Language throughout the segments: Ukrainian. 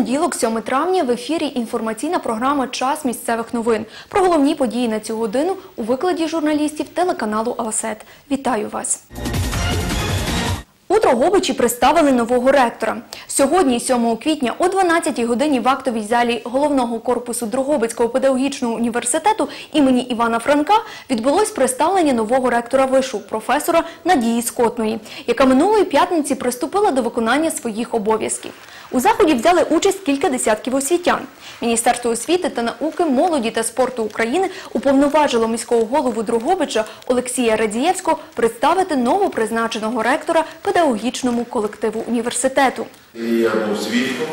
понеділок, 7 травня, в ефірі інформаційна програма Час місцевих новин. Про головні події на цю годину у викладі журналістів телеканалу Алсет. Вітаю вас! У Дрогобичі представили нового ректора. Сьогодні, 7 квітня, о 12 годині в актовій залі головного корпусу Дрогобицького педагогічного університету імені Івана Франка відбулось представлення нового ректора вишу, професора Надії Скотної, яка минулої п'ятниці приступила до виконання своїх обов'язків. У заході взяли участь кілька десятків освітян. Міністерство освіти та науки, молоді та спорту України уповноважило міського голову Дрогобича Олексія Радієвського представити новопризначеного ректора педагогічному колективу університету. Я був свідком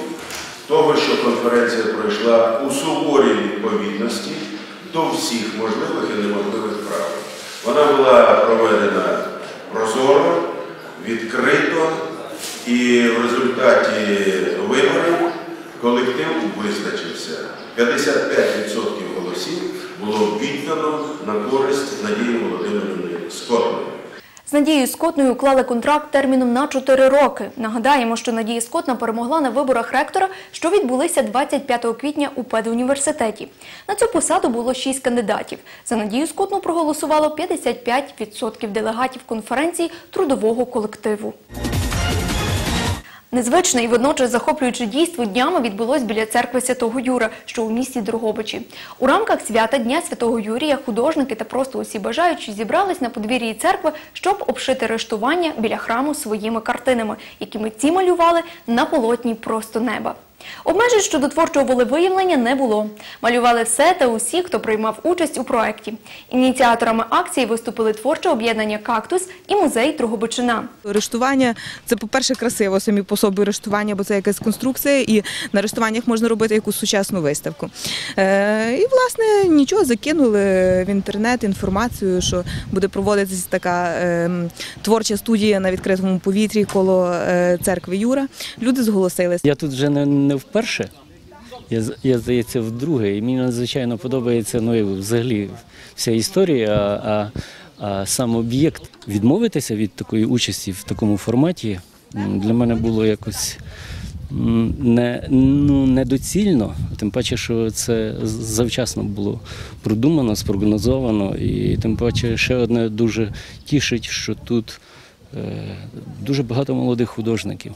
того, що конференція пройшла у суворій відповідності до всіх можливих і неможливих правил. Вона була проведена прозоро, відкрито, і в результаті виборів колектив визначився. 55% голосів було віддано на користь Надії Володимирівни Скотної. З Надією Скотною уклали контракт терміном на 4 роки. Нагадаємо, що Надія Скотна перемогла на виборах ректора, що відбулися 25 квітня у педуніверситеті. На цю посаду було 6 кандидатів. За Надію Скотну проголосувало 55% делегатів конференції трудового колективу. Незвичне і водночас захоплююче дійство днями відбулось біля церкви Святого Юра, що у місті Дрогобичі. У рамках свята Дня Святого Юрія художники та просто усі бажаючі зібрались на подвір'ї церкви, щоб обшити рештування біля храму своїми картинами, які митці малювали на полотні просто неба. Обмежень щодо творчого волевиявлення не було. Малювали все та усі, хто приймав участь у проєкті. Ініціаторами акції виступили творче об'єднання «Кактус» і музей Дрогобичина. Рештування це, по-перше, красиво самі по собі рештування, бо це якась конструкція, і на рештуваннях можна робити якусь сучасну виставку. Е, і, власне, нічого закинули в інтернет інформацію, що буде проводитися така е, творча студія на відкритому повітрі коло е, церкви Юра. Люди зголосилися. Я тут вже не вперше. Я, я здається, вдруге. І мені надзвичайно подобається ну, взагалі вся історія, а, а сам об'єкт. Відмовитися від такої участі в такому форматі для мене було якось не, ну, недоцільно, тим паче, що це завчасно було продумано, спрогнозовано. І тим паче ще одне дуже тішить, що тут е, дуже багато молодих художників.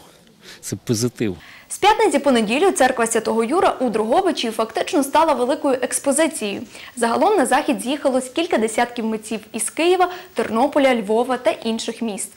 Це позитив. З п'ятниці по неділю церква Святого Юра у Дрогобичі фактично стала великою експозицією. Загалом на захід з'їхалось кілька десятків митців із Києва, Тернополя, Львова та інших міст.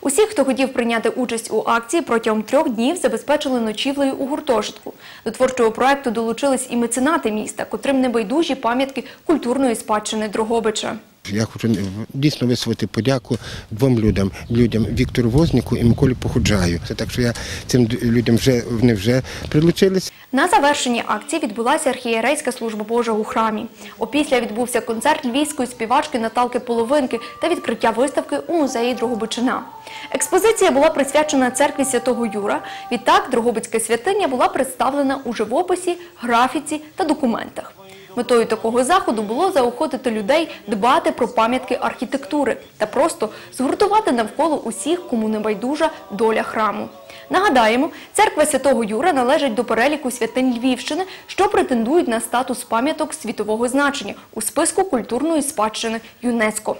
Усіх, хто хотів прийняти участь у акції, протягом трьох днів забезпечили ночівлею у гуртожитку. До творчого проекту долучились і меценати міста, котрим небайдужі пам'ятки культурної спадщини Дрогобича. Я хочу дійсно висловити подяку двом людям: людям Віктору Возніку і Миколі Походжаю. Це так, що я цим людям вже вони вже прилучились. На завершенні акції відбулася архієрейська служба Божа у храмі. Опісля відбувся концерт львівської співачки Наталки Половинки та відкриття виставки у музеї Дрогобичина. Експозиція була присвячена церкві Святого Юра. Відтак Дрогобицька святиня була представлена у живописі, графіці та документах. Метою такого заходу було заохотити людей дбати про пам'ятки архітектури та просто згуртувати навколо усіх, кому не байдужа доля храму. Нагадаємо, церква Святого Юра належить до переліку святинь Львівщини, що претендують на статус пам'яток світового значення у списку культурної спадщини ЮНЕСКО.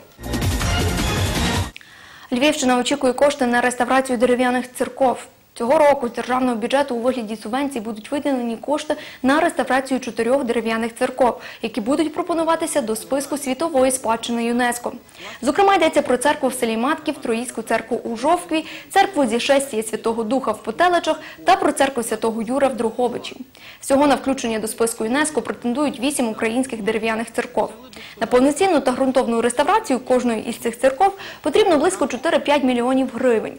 Львівщина очікує кошти на реставрацію дерев'яних церков. Цього року з державного бюджету у вигляді субвенцій будуть виділені кошти на реставрацію чотирьох дерев'яних церков, які будуть пропонуватися до списку світової спадщини ЮНЕСКО. Зокрема, йдеться про церкву в селі Матків, Троїцьку церкву у Жовкві, церкву зішестія Святого Духа в Потелечах та про церкву Святого Юра в Дрогобичі. Всього на включення до списку ЮНЕСКО претендують вісім українських дерев'яних церков. На повноцінну та ґрунтовну реставрацію кожної із цих церков потрібно близько 4-5 мільйонів гривень.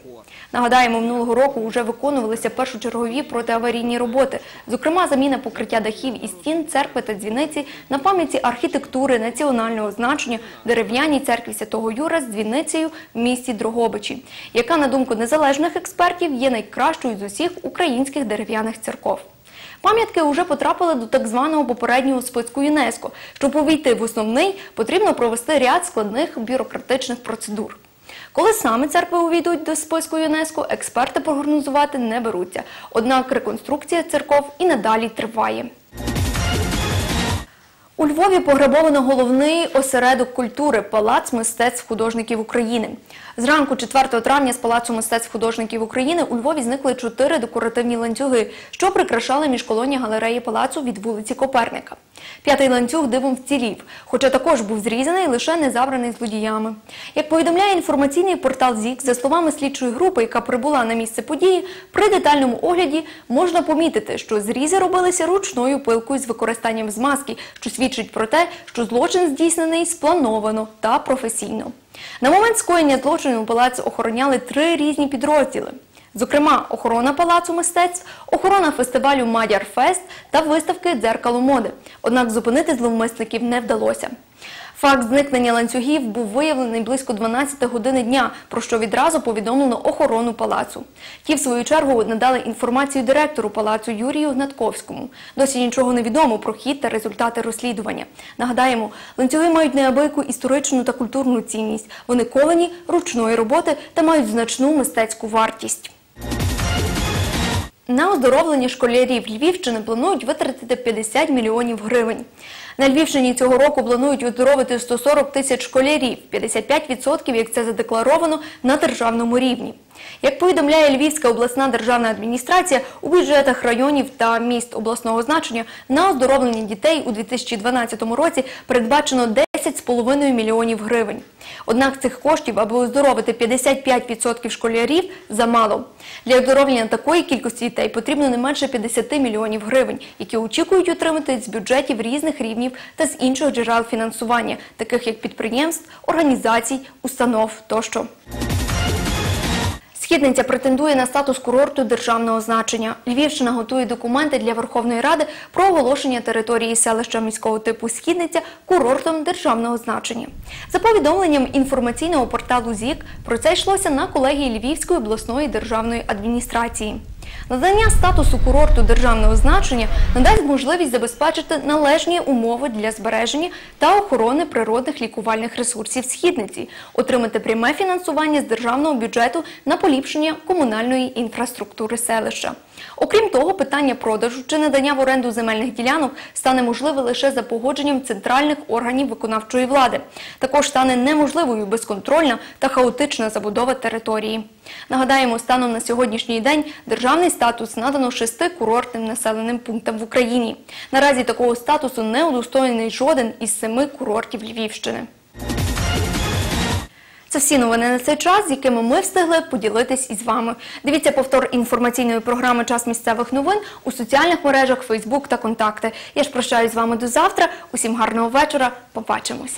Нагадаємо, минулого року вже виконувалися першочергові протиаварійні роботи, зокрема заміна покриття дахів і стін, церкви та дзвіниці на пам'ятці архітектури національного значення дерев'яній церкві Святого Юра з дзвіницею в місті Дрогобичі, яка, на думку незалежних експертів, є найкращою з усіх українських дерев'яних церков. Пам'ятки вже потрапили до так званого попереднього списку ЮНЕСКО. Щоб увійти в основний, потрібно провести ряд складних бюрократичних процедур. Коли саме церкви увійдуть до списку ЮНЕСКО, експерти прогнозувати не беруться. Однак реконструкція церков і надалі триває. У Львові пограбовано головний осередок культури Палац мистецтв художників України. Зранку 4 травня з Палацу мистецтв художників України у Львові зникли чотири декоративні ланцюги, що прикрашали міжколонні галереї палацу від вулиці Коперника. П'ятий ланцюг дивом вцілів, хоча також був зрізаний, лише не забраний злодіями. Як повідомляє інформаційний портал ЗІК, за словами слідчої групи, яка прибула на місце події, при детальному огляді можна помітити, що зрізи робилися ручною пилкою з використанням змазки, що свідчить про те, що злочин здійснений сплановано та професійно. На момент скоєння злочину палац охороняли три різні підрозділи. Зокрема, охорона палацу мистецтв, охорона фестивалю Мадяр Фест та виставки Дзеркало моди. Однак зупинити зловмисників не вдалося. Факт зникнення ланцюгів був виявлений близько 12 години дня, про що відразу повідомлено охорону палацу. Ті, в свою чергу, надали інформацію директору палацу Юрію Гнатковському. Досі нічого не відомо про хід та результати розслідування. Нагадаємо, ланцюги мають неабияку історичну та культурну цінність. Вони колені ручної роботи та мають значну мистецьку вартість. На оздоровлення школярів Львівщини планують витратити 50 мільйонів гривень. На Львівщині цього року планують оздоровити 140 тисяч школярів, 55% як це задекларовано на державному рівні. Як повідомляє Львівська обласна державна адміністрація, у бюджетах районів та міст обласного значення на оздоровлення дітей у 2012 році передбачено 10,5 мільйонів гривень. Однак цих коштів, аби оздоровити 55% школярів, замало. Для оздоровлення такої кількості дітей потрібно не менше 50 мільйонів гривень, які очікують отримати з бюджетів різних рівнів та з інших джерел фінансування, таких як підприємств, організацій, установ тощо. Східниця претендує на статус курорту державного значення. Львівщина готує документи для Верховної Ради про оголошення території селища міського типу Східниця курортом державного значення. За повідомленням інформаційного порталу ЗІК, про це йшлося на колегії Львівської обласної державної адміністрації. Надання статусу курорту державного значення надасть можливість забезпечити належні умови для збереження та охорони природних лікувальних ресурсів східниці, отримати пряме фінансування з державного бюджету на поліпшення комунальної інфраструктури селища. Окрім того, питання продажу чи надання в оренду земельних ділянок стане можливе лише за погодженням центральних органів виконавчої влади. Також стане неможливою безконтрольна та хаотична забудова території. Нагадаємо, станом на сьогоднішній день державний статус надано шести курортним населеним пунктам в Україні. Наразі такого статусу не удостоєний жоден із семи курортів Львівщини. Це всі новини на цей час, з якими ми встигли поділитись із вами. Дивіться повтор інформаційної програми Час місцевих новин у соціальних мережах Фейсбук та Контакти. Я ж прощаюсь з вами до завтра. Усім гарного вечора. Побачимось.